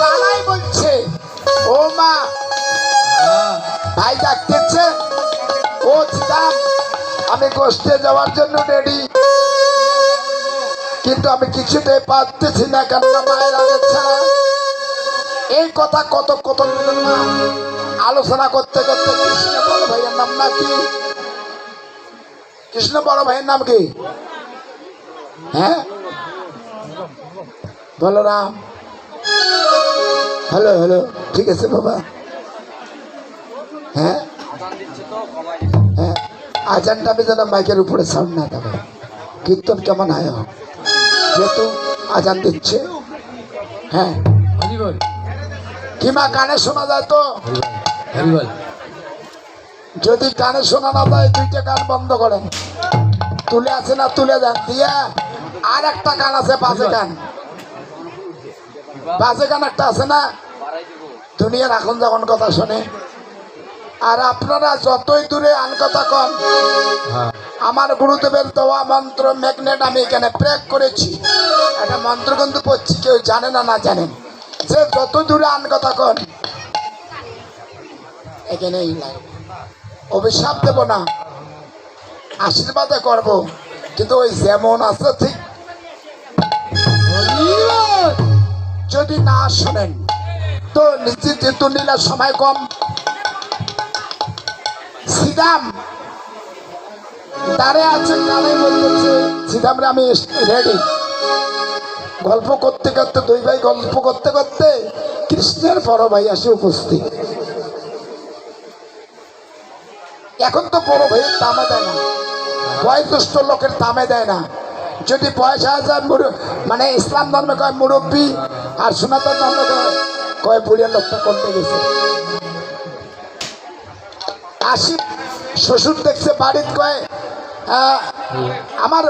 কানাই বলছে, ও মা, ভাই ডাকতেছে, ও ছিলাম আমি গোষ্ঠে যাওয়ার জন্য রেডি কিন্তু আমি কিছুতেই পারতেছি না, কেননা মায়ের আগে এই কথা কত কত আলোচনা করতে করতে কৃষ্ণ বড় ভাইয়ের নাম নাকি কৃষ্ণ বড় ভাইয়ের নাম কি? হ্যাঁ? বলো রাম। হ্যালো হ্যালো ঠিক আছে বাবা। হ্যাঁ? হ্যাঁ আজানটা আমি যেন মাইকের উপরে সাউন্ড না দেবে। কীর্তন কেমন হয়? হোক যেহেতু আজান দিচ্ছে। হ্যাঁ। কিমা কানে শোনা যায় তো? যদি কানে শোনা না যায় দুইটা কান বন্ধ করেন। তুলে আছে না তুলে দেন? দিয়া আর একটা গান আছে বাজে গান বাজে গান একটা আছে না? দুনিয়ার এখন যখন কথা শোনে। আর আপনারা যতই দূরে আন কথা কন, আমার গুরুদেবের দেওয়া মন্ত্র ম্যাগনেট আমি এখানে প্রেক করেছি। একটা মন্ত্র কিন্তু পড়ছি, কেউ জানে না না জানেন যে যত দূরে আন কথা কন লাগবে অভিশাপ দেব না, আশীর্বাদে করব। কিন্তু ওই যেমন আছে ঠিক যদি না শোনেন, তো যেহেতু নিলে সময় কম। সিদাম দাঁড়ে আছে কানে বলতেছে সিদামরে আমি রেডি গল্প করতে করতে, দুই ভাই গল্প করতে করতে কৃষ্ণের বড় ভাই আসে উপস্থিত। এখন তো বড় ভাইয়ের দামে দেয় না, বয়োজ্যেষ্ঠ লোকের দামে দেয় না। যদি পয়সা যায় মানে ইসলাম ধর্মে কয় মুরব্বী আর সনাতন ধর্মে কয় কয় বুড়িয়া লোকটা করতে গেছে? আসি শ্বশুর দেখছে বাড়ির কয় আমার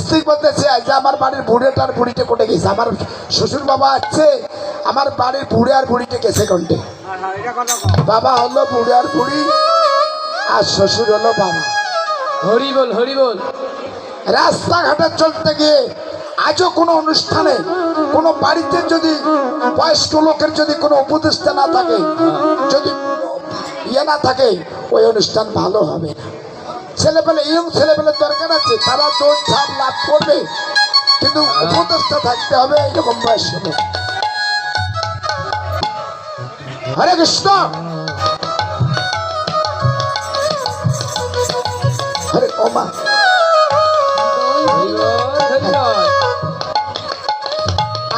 স্ত্রী বলতেছে যে আমার বাড়ির বুড়েটার বুড়িতে কোটে গেছে? আমার শ্বশুর বাবা আছে আমার বাড়ির বুড়ে আর বুড়িতে গেছে কোনটে? বাবা হলো বুড়ে আর বুড়ি আর শ্বশুর হলো বাবা। হরিবল হরিবল রাস্তাঘাটে চলতে গিয়ে আজও কোনো অনুষ্ঠানে, কোনো বাড়িতে যদি বয়স্ক লোকের যদি কোনো উপদেষ্টা না থাকে, যদি ইয়ে না থাকে, ওই অনুষ্ঠান ভালো হবে না। ছেলেপেলে, ইয়ং ছেলেপেলের দরকার আছে, তারা দৌড় ঝাঁপ লাভ করবে, কিন্তু উপদেষ্টা থাকতে হবে এরকম বয়স্ক লোক হরে কৃষ্ণ! হরে ওমা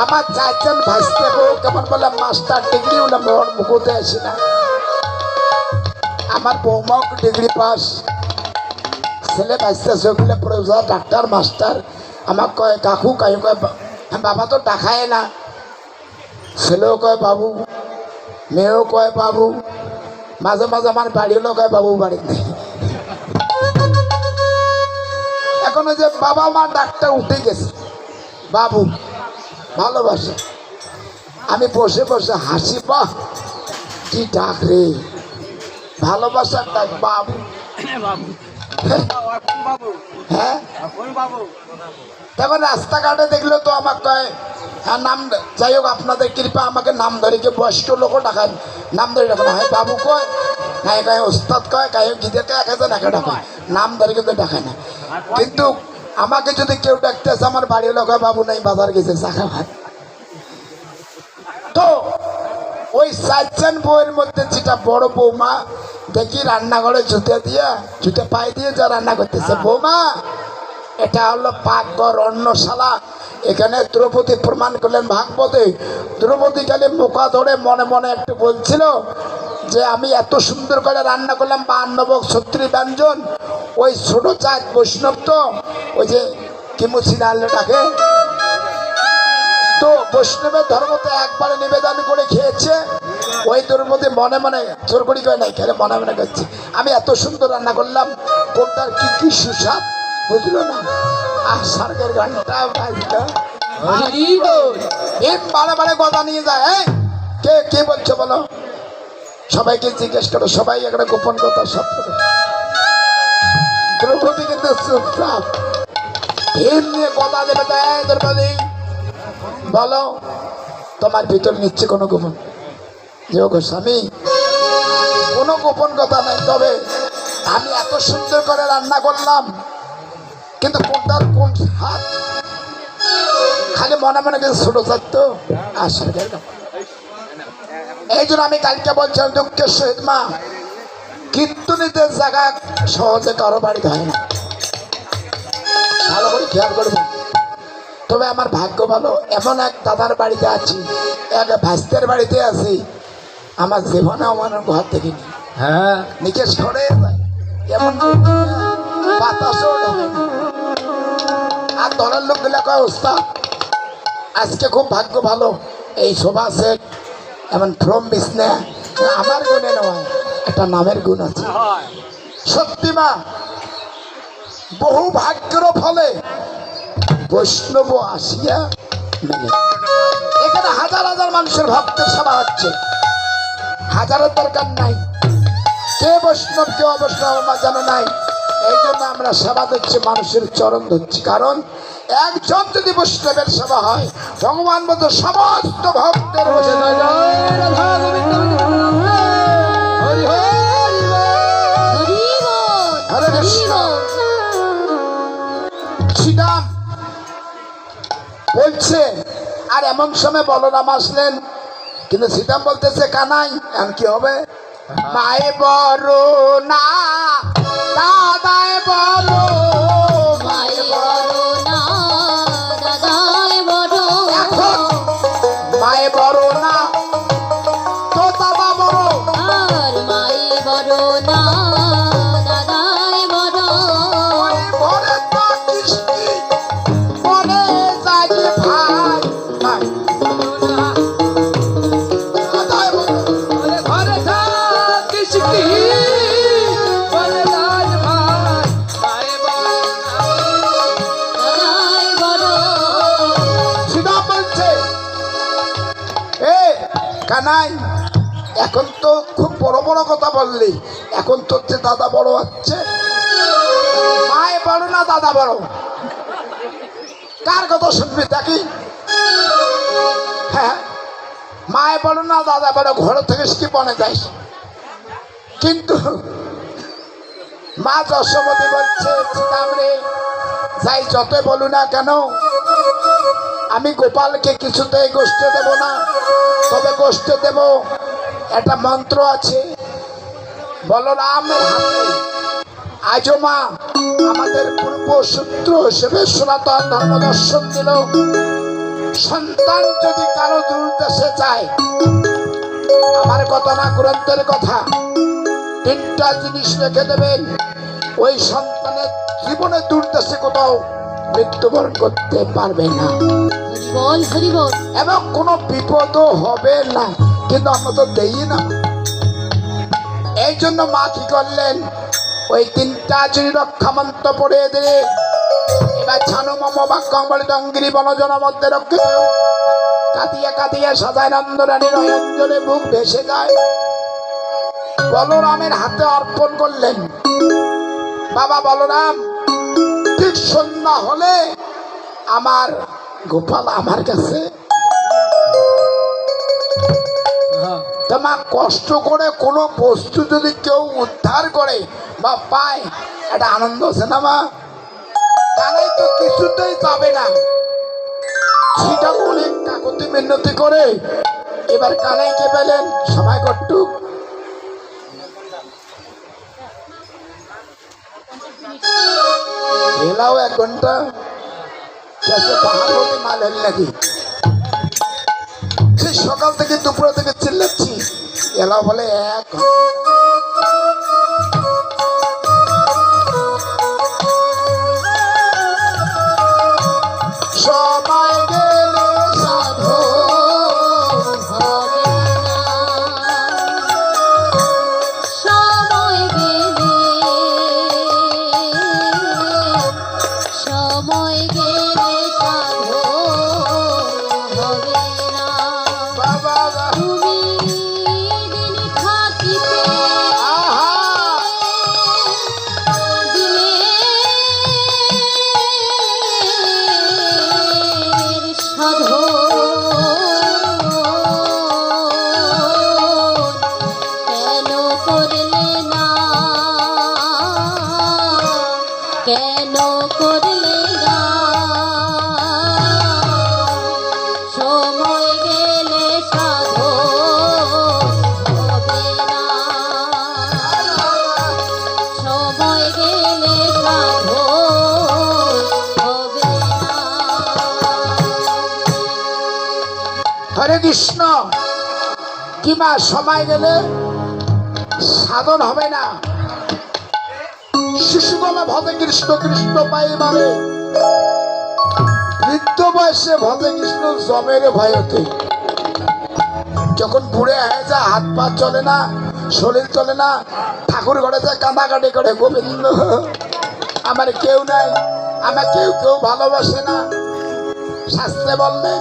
আমার চারজন ভাসতে কেমন বলে মাস্টার ডিগ্রি হলে মোহন মুখতে আসি না। আমার বৌমাও ডিগ্রি পাস ছেলে ভাসতে সেগুলো প্রফেসর, ডাক্তার মাস্টার আমাকে কয়, কাকু কাকু কয় বাবা তো দেখায় না। ছেলেও কয়, বাবু। মেয়েও কয়, বাবু। মাঝে মাঝে আমার হলেও কয়, বাবু, বাড়িতে এখন যে বাবা মা ডাক্তার উঠে গেছে। বাবু। ভালোবাসে। আমি বসে বসে হাসি, বাহ, কি ডাক রে। ভালোবাসার ডাক বাবু। হ্যাঁ? রাস্তাঘাটে দেখলে তো আমার কয় হ্যাঁ নাম যাই হোক, আপনাদের কৃপা আমাকে নাম ধরে কি বয়স্ক লোকও ডাকান নাম ধরে ডাকেন হয় বাবু কয়, না কয় ওস্তাদ কয় কায় গিদের কয় এক হাজার একা ডাকায়। নাম ধরে কিন্তু ডাকায় না। কিন্তু আমাকে যদি কেউ ডাকতে আমার বাড়ির লোক বাবু নাই বাজার গেছে চাকা ভাত। তো ওই চারজন বউয়ের মধ্যে যেটা বড় বৌমা দেখি রান্নাঘরে জুতে দিয়ে জুতে পায়ে দিয়ে যা রান্না করতেছে। বৌমা এটা হলো পাকঘর অন্নশালা। এখানে দ্রৌপদী প্রমাণ করলেন ভাগবতে। দ্রৌপদী খালি মুখা ধরে মনে মনে একটু বলছিল যে আমি এত সুন্দর করে রান্না করলাম বা বান্নবক ছত্রিশ ব্যঞ্জন। ওই ছোট চাঁদ বৈষ্ণব তো ওই যে কিমুসিনা আল্লাটাকে তো বৈষ্ণবের ধর্মতে একবারে নিবেদন করে খেয়েছে ওই দ্রৌপদী মনে মনে জোর করি করে নাই খেলে মনে মনে করছে? আমি এত সুন্দর রান্না করলাম কোনটার কি কি সুস্বাদ বুঝলো না? আর স্বর্গের ঘণ্টা বাজলো বারে বারে কথা নিয়ে যায় কে কে বলছো বলো? সবাইকে জিজ্ঞেস করো সবাই একটা গোপন কথা সব বলো, তোমার ভিতর নিচ্ছে কোনো গোপন? যে, ও গো স্বামী, কোনো গোপন কথা নাই, তবে আমি এত সুন্দর করে রান্না করলাম, কিন্তু কোনটার কোন হাত খালি মনে মনে কিন্তু ছোট থাকতো আসলে এই জন্য আমি কালকে বলছিলাম, দুঃখের সহিত মা, কীর্তনীদের জায়গা সহজে কারও বাড়িতে হয় না। ভালো করে খেয়াল করবেন তবে আমার ভাগ্য ভালো এমন এক দাদার বাড়িতে আছি এক ভাস্তের বাড়িতে আছি। আমার জীবনে আমার ঘর থেকে নি হ্যাঁ। নিচে সরে যায় এমন বাতাসও আর দলের লোকগুলো কয় ওস্তাদ আজকে খুব ভাগ্য ভালো এই শোভা শেখ এমন ফ্রম বিছনা আমার গুণে নয় একটা নামের গুণ আছে। সত্যি মা বহু ভাগ্যের ফলে বৈষ্ণব আসিয়া এখানে হাজার হাজার মানুষের ভক্তের সভা হচ্ছে। হাজারের দরকার নাই। কে বৈষ্ণব, কে অবৈষ্ণব আমার জানা নাই। এই জন্য আমরা সেবা দিচ্ছি, মানুষের চরণ ধরছি। কারণ একজন যদি বৈষ্ণবের সেবা হয়, ভগবান মতো সমস্ত ভক্তের বসে জয় বলছে, আর এমন সময় বলরাম আসলেন। কিন্তু সীতাম বলতেছে, কানাই, এখন কি হবে? মায়ে বড় না, দাদায় বড় বললি, এখন তোর যে দাদা বড় হচ্ছে, মায়ে বড় না দাদা বড়? কার কথা শুনবি দেখি? হ্যাঁ মায়ে বড় না দাদা বড়, ঘর থেকে কি বনে যাইস। কিন্তু মা যশোমতী বলছে রে, যাই যতই বলু না কেন, আমি গোপালকে কিছুতেই গোষ্ঠে দেব না। তবে গোষ্ঠে দেব, একটা মন্ত্র আছে বলরামের হাতে আজও মা আমাদের পূর্ব সূত্র হিসেবে সনাতন ধর্ম দর্শন দিল। সন্তান যদি কারও যায় আমার কথা না গ্রন্থের কথা। তিনটা জিনিস রেখে দেবেন। ওই সন্তানের জীবনে দূরদেশে কোথাও মৃত্যুবরণ করতে পারবে না। এবং কোনো বিপদও হবে না। কিন্তু আমরা তো দেই না। এই জন্য মা কি করলেন? ওই তিনটা যদি রক্ষা মন্ত্র পড়ে দিলে এবার ছানু মম বাক্যং বলে ডঙ্গিরি বনজন মধ্যে রক্ষিত কাঁদিয়া কাঁদিয়া সাজায় নন্দরানী নয়ঞ্জনে বুক ভেসে যায়। বলরামের হাতে অর্পণ করলেন। বাবা বলরাম, ঠিক সন্ধ্যা হলে আমার গোপাল আমার কাছে তোমার কষ্ট করে কোনো বস্তু যদি কেউ উদ্ধার করে বা পায়, একটা আনন্দ আছে না মা তারাই তো কিছুতেই যাবে না। সেটা অনেক কাকতি মিনতি করে। এবার কানাইকে পেলেন? সময় কটুক। এলাও এক ঘণ্টা। পাহাড় মাল নাকি? সকাল থেকে দুপুর থেকে চিল্লাচ্ছি। এলা বলে এক কৃষ্ণ, কিংবা সময় গেলে সাধন হবে না। শিশুবেলা ভজে কৃষ্ণ কৃষ্ণ পাই মানে বৃদ্ধ বয়সে ভজে কৃষ্ণ জমের ভয়তে। যখন বুড়ে হয়ে যায়, হাত পা চলে না, শরীর চলে না, ঠাকুর ঘরে যায় কাঁদাকাটি করে, গোবিন্দ, আমার কেউ নাই আমার কেউ কেউ ভালোবাসে না। শাস্ত্রে বললেন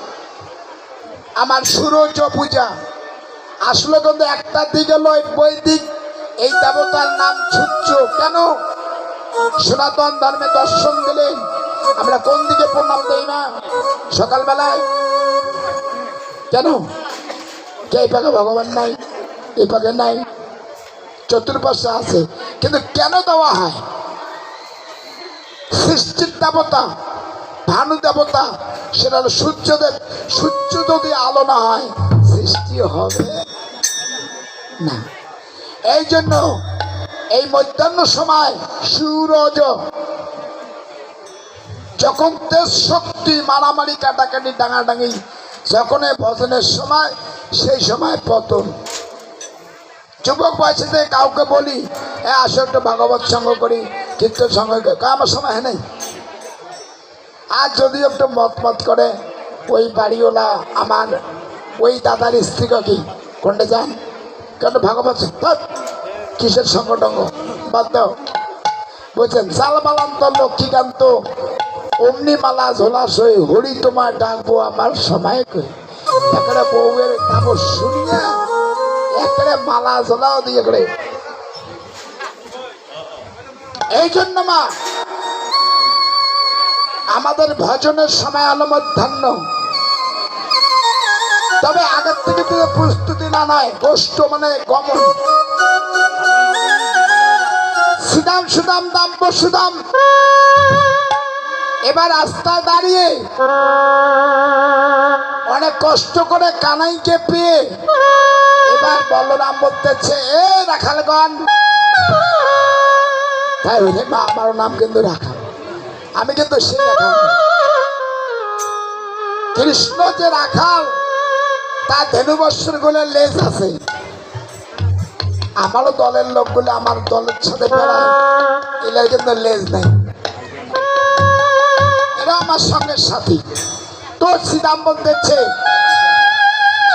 আমার সুরজ পূজা। আসলে কিন্তু একটা দিকে লয় বৈদিক এই দেবতার নাম ছুচ্ছ কেন? সনাতন ধর্মে দর্শন দিলেন আমরা কোন দিকে প্রণাম দেই না? সকালবেলায়। কেন? কে এই পাকে ভগবান নাই? এই পাকে নাই। চতুর্পাশে আছে। কিন্তু কেন দেওয়া হয়? সৃষ্টির দেবতা ভানু দেবতা, সেটা সূর্যদেব। সূর্য যদি আলো না হয় সৃষ্টি হবে। না। এই জন্য এই মধ্যাহ্ন সময় সূরজ, যখন তেজ শক্তি মারামারি, কাটাকাটি, ডাঙাডাঙি যখন এই ভজনের সময়, সেই সময় পতন। যুবক বয়সে কাউকে বলি, এ আসো একটু ভাগবত সঙ্গ করি, কীর্তন সঙ্গ আমার সময় নেই। আর যদি একটু মত মত করে, ওই বাড়িওয়ালা আমার, ওই দাদার স্ত্রীকে কি কোনটা যান কেন ভাগবত কিসের সঙ্গটঙ্গ বাদ দাও। বলছেন লক্ষ্মীকান্ত, অমনি মালা ঝোলা সই হরি তোমার ডাকবো আমার সময় কই? একটা বউয়ের কাপড় শুনিয়া একটা মালা ঝোলাও দিয়ে করে এই জন্য মা আমাদের ভজনের সময় হলো মধ্যাহ্ন তবে আগের থেকে তো প্রস্তুতি না নয় গোষ্ঠ মানে গমন। সুদাম সুদাম, দাম সুদাম। এবার রাস্তায় দাঁড়িয়ে অনেক কষ্ট করে কানাইকে পেয়ে এবার বলরাম বলতেছে, এ রাখালগণ। তাই মা আমারও নাম কিন্তু রাখাল। আমি কিন্তু কৃষ্ণ যে রাখাল, তার ধেনুবৎসরগুলো লেজ আছে। আমারও দলের লোকগুলো আমার দলের সাথে এদের কিন্তু লেজ নাই এরা আমার সঙ্গে সাথী। তো শ্রীরাম বলতেছে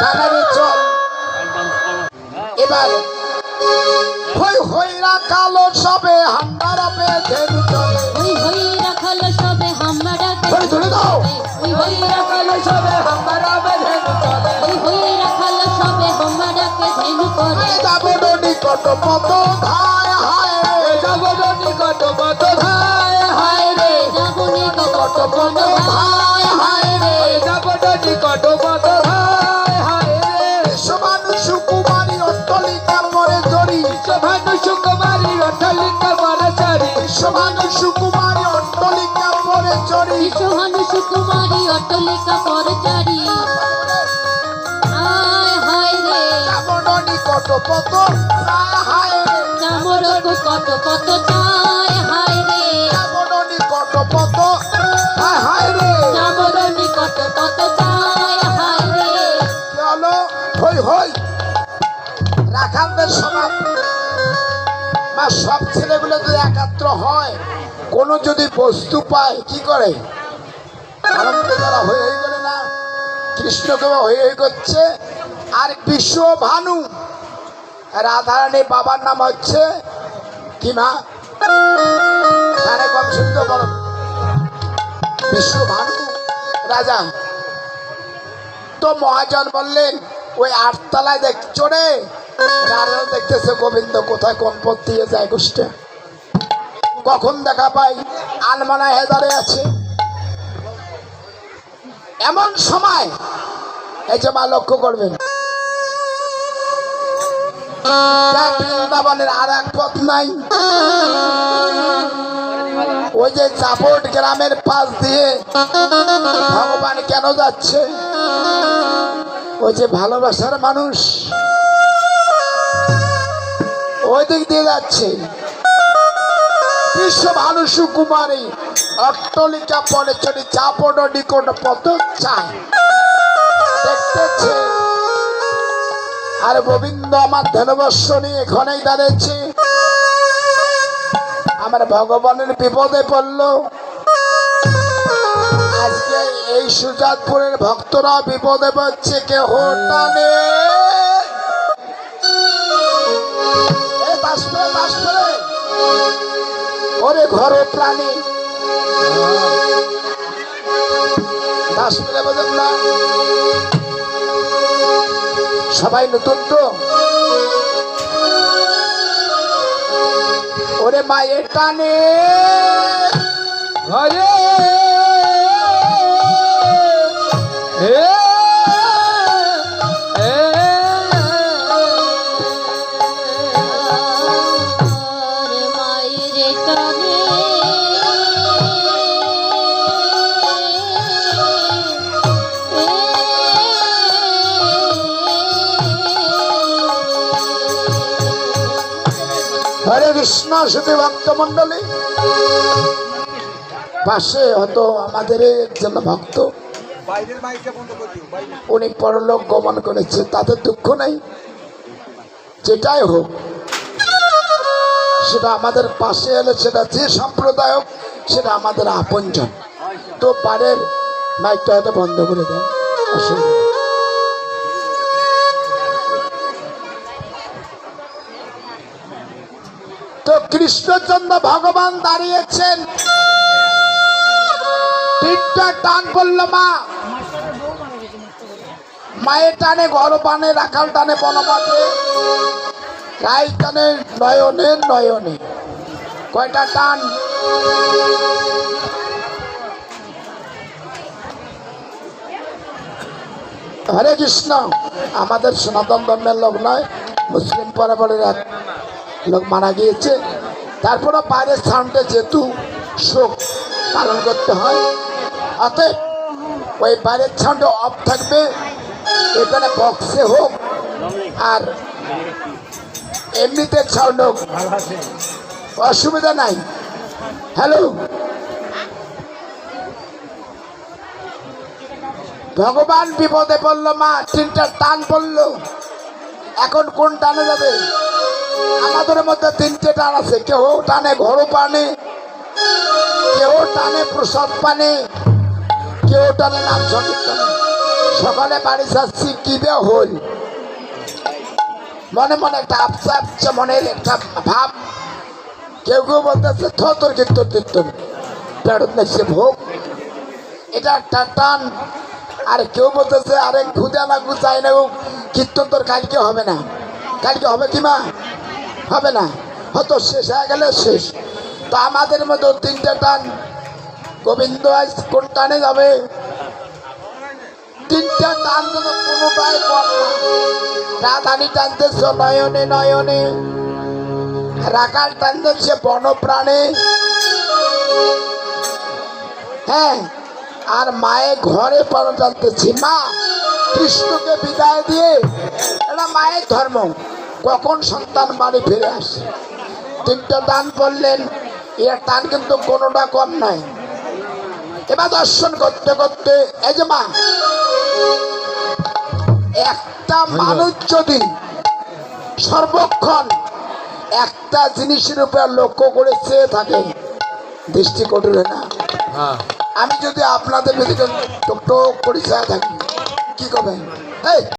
কানারে চল। এবার হইরা কালো সবে হান্ডারা পে চলে। হই হই রাখাল সবে হামরা ধরে দাও। সবে চলে। সবে করে যাব পত ধায় হায় রে জগৎ নিকট কত ধায় হায় রে যাবনি কত কোন হায় হায় রে জগৎ নিকট কত ধায়। সমানু সুকুমারী অট্টলিকা মরে জড়ি বিশ্বহানু সুকুমারী অট্টলিকা পরচারী হায় হায় রে। যাব নিকট পত ধায় হায় রে। চামরক কত কত চায় হায় রে। হায় চামরনি কত কত চায় হায় রে। কি হই হই। রাখালদের সমাজ মা সব ছেলেগুলো যদি একাত্র হয়, কোনো যদি বস্তু পায়, কি করে? তারা হয়ে হয়ে করে না। কৃষ্ণকে হয়ে হয়ে করছে। আর বিশ্ব ভানু, রাধারানী বাবার নাম হচ্ছে কি মা? কানে কম শুনতে বড় বিশ্ব ভানু, রাজা। তো মহাজন বললেন, ওই আটতলায় দেখ চড়ে দেখতেছে গোবিন্দ কোথায় কোন পথ দিয়ে যায় গোষ্ঠে। কখন দেখা পাই আলমানা হেদারে আছে। এমন সময় এই যে মা লক্ষ্য করবেন। বৃন্দাবনের আর এক পথ নাই। ওই যে চাপট গ্রামের পাশ দিয়ে ভগবান কেন যাচ্ছে? ওই যে ভালোবাসার মানুষ। ওই দিক দিয়ে যাচ্ছে। বিশ্ব ভানু সুকুমারী অট্টলিকা চলি চাপট নিকট পথ চায় দেখতেছে, আর গোবিন্দ আমার ধনবর্ষ নিয়ে এখানেই দাঁড়িয়েছে। আমার ভগবানের বিপদে পড়ল। আজকে এই সুজাতপুরের ভক্তরা বিপদে পড়ছে, কেহ টানে বাস করে। ওরে ঘর প্রাণী। সবাই নতুন তো। ওরে মায়ের টানে। ঘরে। হে কৃষ্ণ শুধু ভক্ত মন্ডলী পাশে হয়তো আমাদের একজন ভক্ত। উনি পরলোক গমন করেছে তাদের দুঃখ নেই। যেটাই হোক, সেটা আমাদের পাশে এলে সেটা যে সম্প্রদায় হোক সেটা আমাদের আপনজন। তো পারের মাইকটা হয়তো বন্ধ করে দেন। অসুবিধা কৃষ্ণচন্দ্র ভগবান দাঁড়িয়েছেন। তিনটা টান পড়ল মা। মায়ের টানে ঘর পানে রাখাল টানে বনমাতে। রাই টানে নয়নে নয়নে। কয়টা টান? হরে কৃষ্ণ। আমাদের সনাতন ধর্মের লোক নয়, মুসলিম পরাবরের এক লোক মারা গিয়েছে। তারপরে বাইরের স্থানটা যেহেতু শোক পালন করতে হয়, অতএব ওই বাইরের সাউন্ডে অফ থাকবে। এখানে বক্সে হোক আর এমনিতে সাউন্ড হোক, অসুবিধা নাই। হ্যালো? ভগবান বিপদে পড়ল মা, তিনটা টান পড়ল। এখন কোন টানে যাবে? আমাদের মধ্যে তিনটে টান আছে। কেউ টানে ঘর পানি কেউ টানে প্রসাদ পানি কেউ টানে নাম সংকীর্তনে। সকালে বাড়ি যাচ্ছি, কি বে হল? মনে মনে একটা আপসা আপসা মনের একটা ভাব। কেউ কেউ বলতেছে, থ, তোর কীর্তন কীর্তন। পেড়ত নেছে ভোগ। এটা একটা টান। আর কেউ বলতেছে, আরে খুদে লাগু চাই না কীর্তন তোর কালকে হবে না। কালকে হবে কি মা? হবে না। হয়তো শেষ হয়ে গেলে শেষ। তো আমাদের মধ্যে তিনটে টান। গোবিন্দ আজ কোন টানে যাবে? তিনটা টান কোনোটাই কম রাধানি টানতেছ নয়নে নয়নে। রাখাল টানতেছে বনপ্রাণে। হ্যাঁ আর মায়ের ঘরে পানো টানতেছি। মা, কৃষ্ণকে বিদায় দিয়ে, এটা মায়ের ধর্ম। কখন সন্তান বাড়ি ফিরে আসে? তিনটা দান করলেন এর টান কিন্তু কোনোটা কম নাই। এবার দর্শন করতে করতে এই যে মা একটা মানুষ যদি সর্বক্ষণ একটা জিনিসের উপর লক্ষ্য করে চেয়ে থাকে দৃষ্টি কঠোর না। হ্যাঁ। আমি যদি আপনাদের ভিতরে টুক টুক করে চেয়ে থাকি কি করবেন? এই